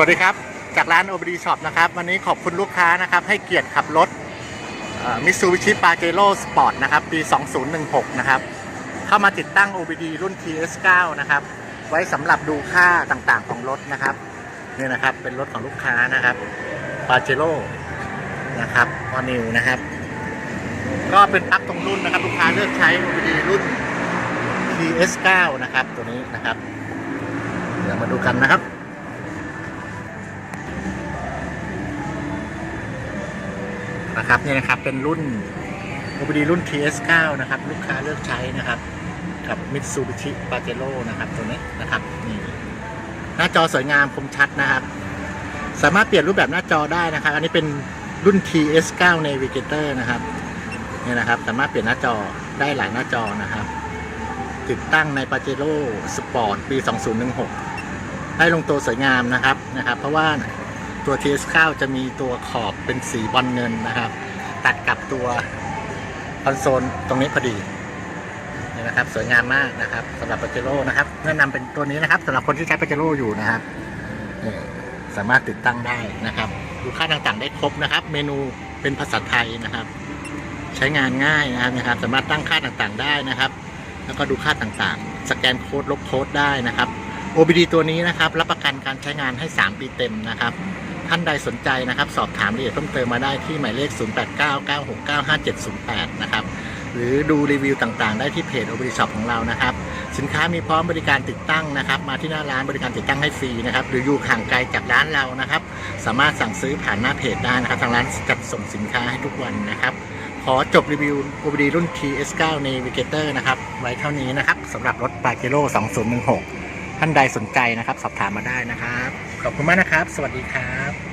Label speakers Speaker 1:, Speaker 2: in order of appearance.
Speaker 1: วัสดีครับ จากร้าน OBD Shop นะครับ วันนี้ขอบคุณลูกค้านะครับ ให้เกียรติขับรถมิตซูบิชิปาเจโร่สปอร์ตนะครับ ปี 2016 นะครับ เข้ามาติดตั้ง OBD รุ่น TS9 นะครับ ไว้สำหรับดูค่าต่างๆของรถนะครับนี่นะครับ เป็นรถของลูกค้านะครับปาเจโร่นะครับออนิวนะครับ ก็เป็นปลั๊กตรงรุ่นนะครับ ลูกค้าเลือกใช้ OBD รุ่น TS9 นะครับ ตัวนี้นะครับ เดี๋ยวมาดูกันนะครับ นะครับเนี่ยนะครับเป็นรุ่น OBD รุ่น TS9 นะครับลูกค้าเลือกใช้นะครับกับ Mitsubishi Pajero นะครับตัวนี้นะครับนี่หน้าจอสวยงามคมชัดนะครับ สามารถเปลี่ยนรูปแบบหน้าจอได้นะครับ อันนี้เป็นรุ่น TS9 Navigator นะครับเนี่ยนะครับสามารถเปลี่ยนหน้าจอได้หลายหน้าจอนะครับ ติดตั้งใน Pajero Sport ปี 2016ให้ลงตัวสวยงามนะครับนะครับ เพราะว่า ตัว TS9 จะมีตัวขอบเป็นสีบอลเงินนะครับ ตัดกับตัวคอนโซลตรงนี้พอดีนี่นะครับ สวยงามมากนะครับสำหรับ Pajero นะครับแนะนำเป็นตัวนี้นะครับสำหรับคนที่ใช้ Pajero อยู่นะครับนี่สามารถติดตั้งได้นะครับดูค่าต่างๆได้ครบนะครับ เมนูเป็นภาษาไทยนะครับ ใช้งานง่ายนะครับนะครับ สามารถตั้งค่าต่างๆได้นะครับ แล้วก็ดูค่าต่างๆ สแกนโค้ดลบโค้ดได้นะครับ OBD ตัวนี้นะครับรับประกันการใช้งานให้ 3 ปีเต็มนะครับ ท่านใดสนใจนะครับ สอบถามรายละเอียดเพิ่มเติมมาได้ที่หมายเลข 0899695708 นะครับ หรือดูรีวิวต่างๆ ได้ที่เพจ OBD Shop ของเรานะครับ สินค้ามีพร้อมบริการติดตั้งนะครับ มาที่หน้าร้านบริการติดตั้งให้ฟรีนะครับ หรืออยู่ห่างไกลจากร้านเรานะครับ สามารถสั่งซื้อผ่านหน้าเพจได้นะครับทางร้านจัดส่งสินค้าให้ทุกวันนะครับขอจบรีวิว OBD รุ่น TS9 Navigator นะครับ ไว้เท่านี้นะครับสำหรับรถ p a j e r o 2016 ท่านใดสนใจนะครับ สอบถามมาได้นะครับ ขอบคุณมากนะครับ สวัสดีครับ